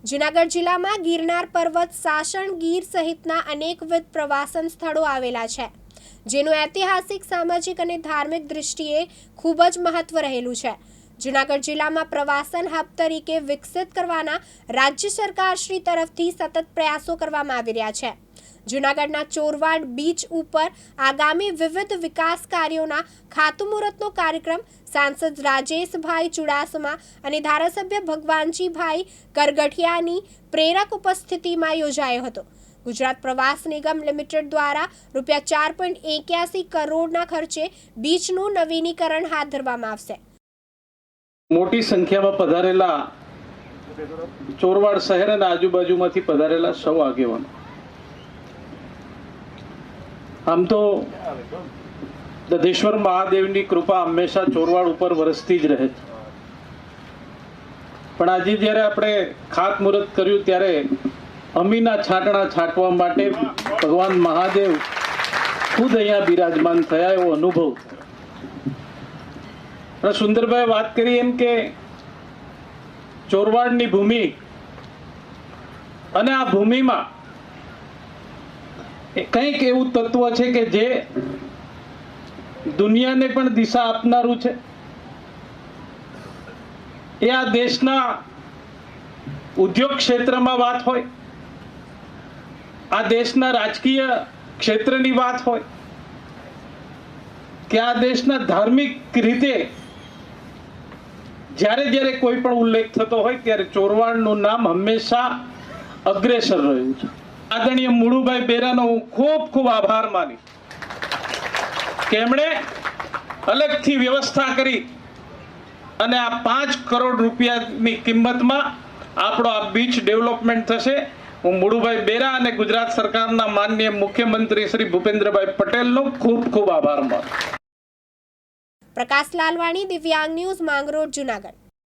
જૂનાગઢ જિલ્લામાં ગિરનાર પર્વત સાસણ ગીર સહિતના અનેકવિધ પ્રવાસન સ્થળો આવેલા છે, જેનું ઐતિહાસિક, સામાજિક અને ધાર્મિક દૃષ્ટિએ ખૂબ જ મહત્વ રહેલું છે. જૂનાગઢ જિલ્લામાં પ્રવાસન હબ તરીકે વિકસિત કરવાના રાજ્ય સરકાર શ્રી તરફથી સતત પ્રયાસો કરવામાં આવી રહ્યા છે. જૂનાગઢના ચોરવાડ બીચ ઉપર આગામી વિવિધ વિકાસ કાર્યોના ખાતમુહૂર્તનો કાર્યક્રમ સાંસદ રાજેશભાઈ ચુડાસમા અને ધારાસભ્ય ભગવાનજીભાઈ કરગઠિયાની પ્રેરક ઉપસ્થિતિમાં યોજાયો હતો. ગુજરાત પ્રવાસ નિગમ લિમિટેડ દ્વારા રૂપિયા ચાર પોઈન્ટ એક્યાસી કરોડના ખર્ચે બીચનું નવીનીકરણ હાથ ધરવામાં આવશે. મોટી સંખ્યામાં પધારેલા ચોરવાડ શહેર અને આજુબાજુમાંથી પધારેલા સૌ આગેવાનો. આમ તો દધેશ્વર મહાદેવની કૃપા હંમેશા ચોરવાડ ઉપર વરસતી જ રહે છે. પણ આજે જ્યારે આપણે ખાતમુહૂર્ત કર્યું ત્યારે અમીના છાંટણા છાંટવા માટે ભગવાન મહાદેવ ખુદ અહીંયા બિરાજમાન થયા એવો અનુભવ સુંદરભાઈ વાત કરી એમ કે ચોરવાડની ભૂમિ અને આ ભૂમિમાં કંઈક એવું તત્વ છે કે જે દુનિયાને પણ દિશા આપનારું છે. એ આ દેશના ઉદ્યોગ ક્ષેત્રમાં વાત હોય, આ દેશના રાજકીય ક્ષેત્રની વાત હોય, કે આ દેશના ધાર્મિક રીતે જ્યારે જ્યારે કોઈ પણ ઉલ્લેખ થતો હોય, ત્યારે ચોરવાડનું નામ હંમેશા અગ્રેસર રહ્યું છે. આદરણીય મુળુભાઈ બેરાનો હું ખૂબ ખૂબ આભાર માની. કે એમણે અલગથી વ્યવસ્થા કરી અને આ પાંચ કરોડ રૂપિયાની કિંમતમાં આપણો આ બીચ ડેવલપમેન્ટ થશે. હું મુળુભાઈ બેરા અને ગુજરાત સરકારના માનનીય મુખ્યમંત્રી શ્રી ભૂપેન્દ્રભાઈ પટેલનો ખૂબ ખૂબ આભાર માનું. પ્રકાશ લાલવાણી, દિવ્યાંગ ન્યૂઝ માંગરોળ, જૂનાગઢ.